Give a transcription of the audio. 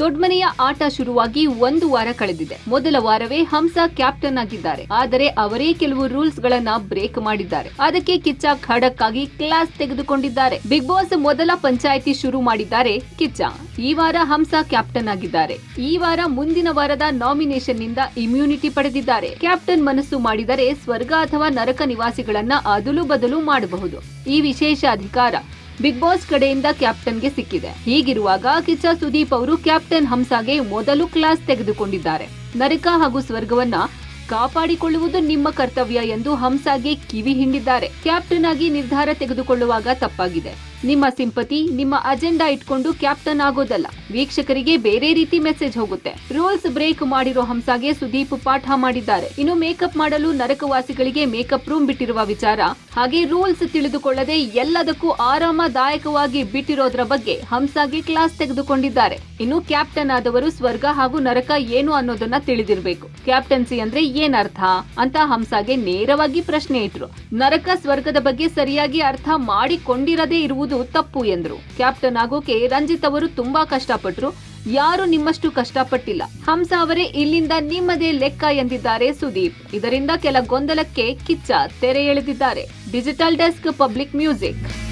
ದೊಡ್ಮನೆಯ ಆಟ ಶುರುವಾಗಿ ಒಂದು ವಾರ ಕಳೆದಿದೆ. ಮೊದಲ ವಾರವೇ ಹಂಸ ಕ್ಯಾಪ್ಟನ್ ಆಗಿದ್ದಾರೆ. ಆದರೆ ಅವರೇ ಕೆಲವು ರೂಲ್ಸ್ ಗಳನ್ನ ಬ್ರೇಕ್ ಮಾಡಿದ್ದಾರೆ. ಅದಕ್ಕೆ ಕಿಚ್ಚ ಖಡಕ್ ಆಗಿ ಕ್ಲಾಸ್ ತೆಗೆದುಕೊಂಡಿದ್ದಾರೆ. ಬಿಗ್ ಬಾಸ್ ಮೊದಲ ಪಂಚಾಯಿತಿ ಶುರು ಮಾಡಿದ್ದಾರೆ ಕಿಚ್ಚ. ಈ ವಾರ ಹಂಸ ಕ್ಯಾಪ್ಟನ್ ಆಗಿದ್ದಾರೆ. ಈ ವಾರ ಮುಂದಿನ ವಾರದ ನಾಮಿನೇಷನ್ನಿಂದ ಇಮ್ಯುನಿಟಿ ಪಡೆದಿದ್ದಾರೆ. ಕ್ಯಾಪ್ಟನ್ ಮನಸ್ಸು ಮಾಡಿದರೆ ಸ್ವರ್ಗ ಅಥವಾ ನರಕ ನಿವಾಸಿಗಳನ್ನ ಅದಲು ಬದಲು ಮಾಡಬಹುದು. ಈ ವಿಶೇಷ ಅಧಿಕಾರ ಬಿಗ್ ಬಾಸ್ ಕಡೆಯಿಂದ ಕ್ಯಾಪ್ಟನ್ಗೆ ಸಿಕ್ಕಿದೆ. ಹೀಗಿರುವಾಗ ಕಿಚ್ಚ ಸುದೀಪ್ ಅವರು ಕ್ಯಾಪ್ಟನ್ ಹಂಸಾಗೆ ಮೊದಲು ಕ್ಲಾಸ್ ತೆಗೆದುಕೊಂಡಿದ್ದಾರೆ. ನರಕ ಹಾಗೂ ಸ್ವರ್ಗವನ್ನ ಕಾಪಾಡಿಕೊಳ್ಳುವುದು ನಿಮ್ಮ ಕರ್ತವ್ಯ ಎಂದು ಹಂಸಾಗೆ ಕಿವಿ ಹಿಂಡಿದ್ದಾರೆ. ಕ್ಯಾಪ್ಟನ್ ಆಗಿ ನಿರ್ಧಾರ ತೆಗೆದುಕೊಳ್ಳುವಾಗ ತಪ್ಪಾಗಿದೆ. ನಿಮ್ಮ ಸಿಂಪತಿ, ನಿಮ್ಮ ಅಜೆಂಡಾ ಇಟ್ಕೊಂಡು ಕ್ಯಾಪ್ಟನ್ ಆಗೋದಲ್ಲ. ವೀಕ್ಷಕರಿಗೆ ಬೇರೆ ರೀತಿ ಮೆಸೇಜ್ ಹೋಗುತ್ತೆ. ರೂಲ್ಸ್ ಬ್ರೇಕ್ ಮಾಡಿರೋ ಹಂಸಾಗೆ ಸುದೀಪ್ ಪಾಠ ಮಾಡಿದ್ದಾರೆ. ಇನ್ನು ಮೇಕಪ್ ಮಾಡಲು ನರಕವಾಸಿಗಳಿಗೆ ಮೇಕಪ್ ರೂಮ್ ಬಿಟ್ಟಿರುವ ವಿಚಾರ, ಹಾಗೆ ರೂಲ್ಸ್ ತಿಳಿದುಕೊಳ್ಳದೆ ಎಲ್ಲದಕ್ಕೂ ಆರಾಮದಾಯಕವಾಗಿ ಬಿಟ್ಟಿರೋದ್ರ ಬಗ್ಗೆ ಹಂಸಾಗೆ ಕ್ಲಾಸ್ ತೆಗೆದುಕೊಂಡಿದ್ದಾರೆ. ಇನ್ನು ಕ್ಯಾಪ್ಟನ್ ಆದವರು ಸ್ವರ್ಗ ಹಾಗೂ ನರಕ ಏನು ಅನ್ನೋದನ್ನ ತಿಳಿದಿರಬೇಕು. ಕ್ಯಾಪ್ಟನ್ಸಿ ಅಂದ್ರೆ ಏನರ್ಥ? ಅಂತ ಹಂಸಾಗೆ ನೇರವಾಗಿ ಪ್ರಶ್ನೆ ಇಟ್ರು. ನರಕ ಸ್ವರ್ಗದ ಬಗ್ಗೆ ಸರಿಯಾಗಿ ಅರ್ಥ ಮಾಡಿಕೊಂಡಿರದೇ ಇರುವುದು ತಪ್ಪು ಎಂದರು. ಕ್ಯಾಪ್ಟನ್ ಆಗೋಕೆ ರಂಜಿತ್ ಅವರು ತುಂಬಾ ಕಷ್ಟಪಟ್ರು. ಯಾರು ನಿಮ್ಮಷ್ಟು ಕಷ್ಟಪಟ್ಟಿಲ್ಲ. ಹಂಸ ಅವರೇ ಇಲ್ಲಿಂದ ನಿಮ್ಮದೇ ಲೆಕ್ಕ ಎಂದಿದ್ದಾರೆ ಸುದೀಪ್. ಇದರಿಂದ ಕೆಲ ಗೊಂದಲಕ್ಕೆ ಕಿಚ್ಚ ತೆರೆ ಎಳೆದಿದ್ದಾರೆ. Digital desk public music.